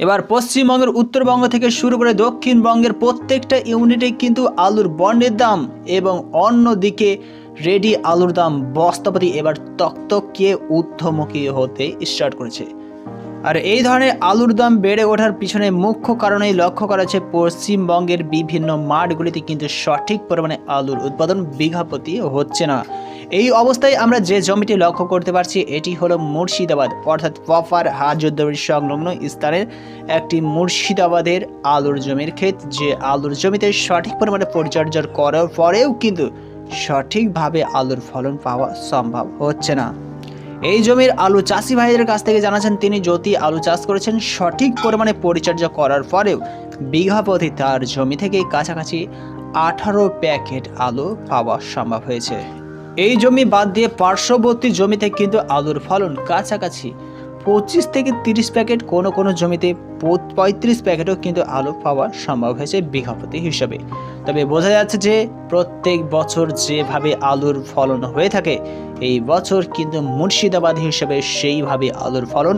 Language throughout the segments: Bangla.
এবার পশ্চিমবঙ্গের উত্তরবঙ্গ থেকে শুরু করে দক্ষিণবঙ্গের প্রত্যেকটা ইউনিটে কিন্তু আলুর বন্ডের দাম এবং অন্যদিকে রেডি আলুর দাম বস্তাপতি এবার তকতকিয়ে ঊর্ধ্বমুখী হতে স্টার্ট করেছে। আর এই ধরনের আলুর দাম বেড়ে ওঠার পিছনে মুখ্য কারণেই লক্ষ্য করা যাচ্ছে পশ্চিমবঙ্গের বিভিন্ন মাঠগুলিতে কিন্তু সঠিক পরিমাণে আলুর উৎপাদন বিঘাপতি হচ্ছে না। এই অবস্থায় আমরা যে জমিটি লক্ষ্য করতে পারছি, এটি হলো মুর্শিদাবাদ। অর্থাৎ প্রপার হাজুদ্দৌড়ি সংলগ্ন স্থানের একটি মুর্শিদাবাদের আলুর জমির ক্ষেত। যে আলুর জমিতে সঠিক পরিমাণে পরিচর্যা করার পরেও কিন্তু সঠিকভাবে আলুর ফলন পাওয়া সম্ভব হচ্ছে না। এই জমির আলু চাষি ভাইদের কাছ থেকে জানাচ্ছেন, তিনি যদি আলু চাষ করেছেন, সঠিক পরিমাণে পরিচর্যা করার পরেও বিঘা প্রতি তার জমি থেকে কাছাকাছি আঠারো প্যাকেট আলু পাওয়া সম্ভব হয়েছে। এই জমি বাদ দিয়ে পার্শ্ববর্তী জমিতে কিন্তু আলুর ফলন কাছাকাছি। পঁচিশ থেকে তিরিশ প্যাকেট কোনো কোনো জমিতে পঁয়ত্রিশ প্যাকেটও কিন্তু আলু পাওয়া সম্ভব হয়েছে বিঘা প্রতি হিসাবে। তবে বোঝা যাচ্ছে যে প্রত্যেক বছর যেভাবে আলুর ফলন হয়ে থাকে, এই বছর কিন্তু মুর্শিদাবাদ হিসেবে সেইভাবে আলুর ফলন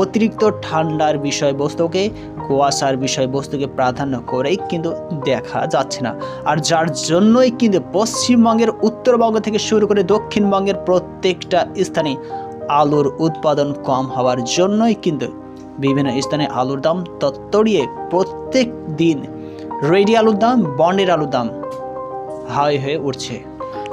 অতিরিক্ত ঠান্ডার বিষয়বস্তুকে, কুয়াশার বিষয়বস্তুকে প্রাধান্য করেই কিন্তু দেখা যাচ্ছে না। আর যার জন্যই কিন্তু পশ্চিমবঙ্গের উত্তরবঙ্গ থেকে শুরু করে দক্ষিণবঙ্গের প্রত্যেকটা স্থানে আলুর উৎপাদন কম হওয়ার জন্যই কিন্তু বিভিন্ন স্থানে আলুর দাম তত্তরিয়ে প্রত্যেক দিন রেডি আলুর দাম, বন্ডের আলুর দাম হাই হয়ে উঠছে।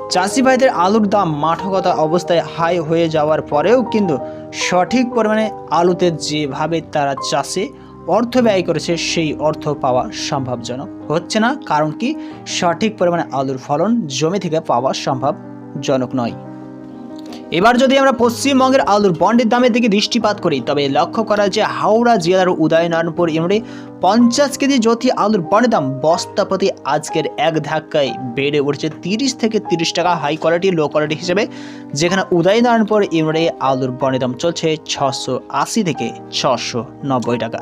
চাষি ভাইদের আলুর দাম মাঠগত অবস্থায় হাই হয়ে যাওয়ার পরেও কিন্তু সঠিক পরিমাণে আলুতে যেভাবে তারা চাষে অর্থ ব্যয় করেছে, সেই অর্থ পাওয়া সম্ভবজনক। হচ্ছে না? কারণ কি? সঠিক পরিমাণে আলুর ফলন জমি থেকে পাওয়া সম্ভবজনক নয়। এবার যদি আমরা পশ্চিমবঙ্গের আলুর বন্ডের দামের দিকে দৃষ্টিপাত করি, তবে লক্ষ্য করা যে হাওড়া জেলার উদয়নারায়ণপুর ইউনিটে পঞ্চাশ কেজি জ্যোতি আলুর বন্ডের দাম বস্তা প্রতি আজকের এক ধাক্কায় বেড়ে উঠছে তিরিশ থেকে তিরিশ টাকা হাই কোয়ালিটি লো কোয়ালিটি হিসেবে, যেখানে উদয়নারায়ণপুর ইউনিটে আলুর বন্ডের দাম চলছে ছশো আশি থেকে ছশো নব্বই টাকা।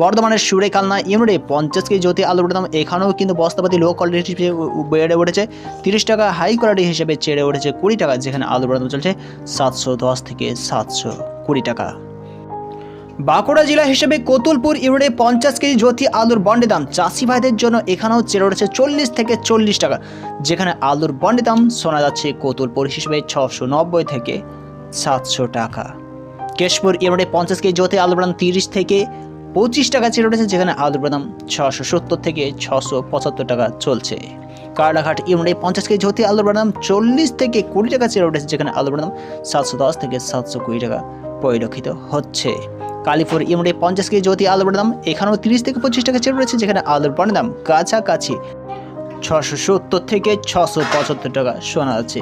বর্ধমানের সুরেখালনা ইউনিটে পঞ্চাশ কেজি জ্যোতি আলুর দাম এখানেও কিন্তু বস্তাপাতি লো কোয়ালিটি হিসেবে বেড়ে উঠেছে। তিরিশ টাকা হাই কোয়ালিটি হিসেবে চেড়ে উঠেছে কুড়ি টাকা, যেখানে আলুর দাম চলছে সাতশো দশ থেকে সাতশো কুড়ি টাকা। বাঁকুড়া জেলা হিসেবে কতুলপুর ইউনিটে পঞ্চাশ কেজি জ্যোতি আলুর বন্ডে দাম। চাষি ভাইদের জন্য এখানেও চেড়ে উঠেছে চল্লিশ থেকে চল্লিশ টাকা। যেখানে আলুর বন্ডে দাম শোনা যাচ্ছে কতুলপুর হিসেবে ছশো নব্বই থেকে সাতশো টাকা। কেশপুর ইউনিটে পঞ্চাশ কেজি জ্যোতি আলুর দাম তিরিশ থেকে পঁচিশ টাকা চেড়ে উঠেছে, যেখানে আলুর দাম ছশো সত্তর থেকে ছশো পঁচাত্তর টাকা চলছে। কার্লাঘাট ইউনিটে পঞ্চাশ কেজি জ্যোতি আলুর দাম চল্লিশ থেকে কুড়ি টাকা চেড়ে উঠেছে, যেখানে আলুর দাম সাতশো দশ থেকে সাতশো কুড়ি টাকা পরিলক্ষিত হচ্ছে। কালীপুর ইউনিটে পঞ্চাশ কেজি জ্যোতি আলুর দাম এখানেও তিরিশ থেকে পঁচিশ টাকা চেড়ে রয়েছে যেখানে আলুর বনের দাম কাছাকাছি। ছশো সত্তর থেকে ছশো পঁচাত্তর টাকা শোনা যাচ্ছে।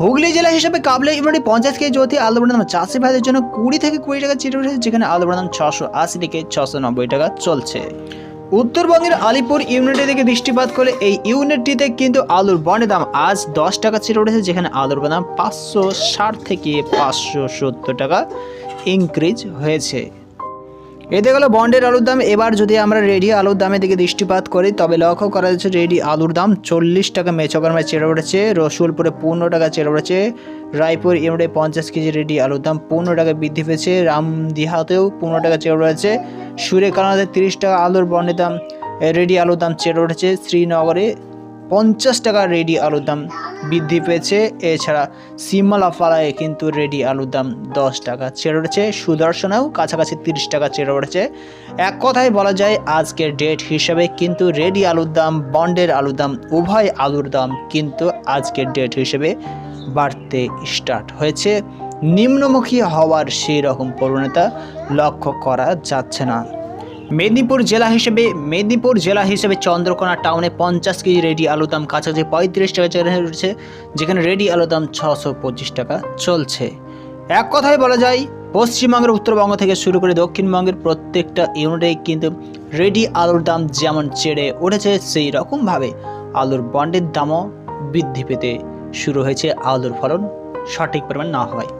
হুগলি জেলা হিসেবে কাবলা ইউনিটে পঞ্চাশ কেজি জ্যোতি আলুর দাম চাষি ভাইদের জন্য কুড়ি থেকে কুড়ি টাকা চেড়ে রয়েছে যেখানে আলুর দাম ছশো আশি থেকে ছশো নব্বই টাকা চলছে। উত্তরবঙ্গের আলিপুর ইউনিটের দিকে দৃষ্টিপাত করলে এই ইউনিটটিতে কিন্তু আলুর বনের দাম আজ দশ টাকা ছেড়ে উঠেছে যেখানে আলুর দাম পাঁচশো ষাট থেকে পাঁচশো সত্তর টাকা। ইনক্রিজ হয়েছে। এতে গেল বন্ডের আলুর দাম, এবার যদি আমরা রেডি আলুর দামের দিকে দৃষ্টিপাত করি, তবে লক্ষ্য করা যাচ্ছে রেডি আলুর দাম চল্লিশ টাকা মেচকর্মায় চেড়ে উঠেছে, রসুলপুরে পনেরো টাকা চেড়ে উঠেছে, রায়পুর ইউনিটে পঞ্চাশ কেজি রেডি আলুর দাম পনেরো টাকা বৃদ্ধি পেয়েছে, রামদিহাতেও পনেরো টাকা চেড়ে উঠেছে সুরেকানাতে তিরিশ টাকা আলুর বন্ডের দাম, রেডি আলুর দাম চেড়ে উঠেছে, শ্রীনগরে পঞ্চাশ টাকা রেডি আলুর দাম। বৃদ্ধি পেয়েছে। এছাড়া সিমালাফালায় কিন্তু রেডি আলুর দাম দশ টাকা চেড়ে উঠেছে। সুদর্শনেও কাছাকাছি তিরিশ টাকা চেড়ে উঠেছে। এক কথায় বলা যায়, আজকের ডেট হিসাবে কিন্তু রেডি আলুর দাম, বন্ডের আলুর দাম, উভয় আলুর দাম কিন্তু আজকের ডেট হিসেবে বাড়তে স্টার্ট হয়েছে। নিম্নমুখী হওয়ার সেই রকম প্রবণতা লক্ষ্য করা যাচ্ছে না। মেদিনীপুর জেলা হিসেবে, মেদিনীপুর জেলা হিসেবে চন্দ্রকোনা টাউনে পঞ্চাশ কেজি রেডি আলুর দাম কাছাকাছি পঁয়ত্রিশ টাকা রয়েছে যেখানে রেডি আলুর দাম ছশো পঁচিশ টাকা চলছে। এক কথায় বলা যায়, পশ্চিমবঙ্গের উত্তরবঙ্গ থেকে শুরু করে দক্ষিণবঙ্গের প্রত্যেকটা ইউনিটে কিন্তু রেডি আলুর দাম যেমন চেড়ে উঠেছে, সেই রকমভাবে আলুর বন্ডের দামও বৃদ্ধি পেতে শুরু হয়েছে। আলুর ফলন সঠিক পরিমাণ না হয়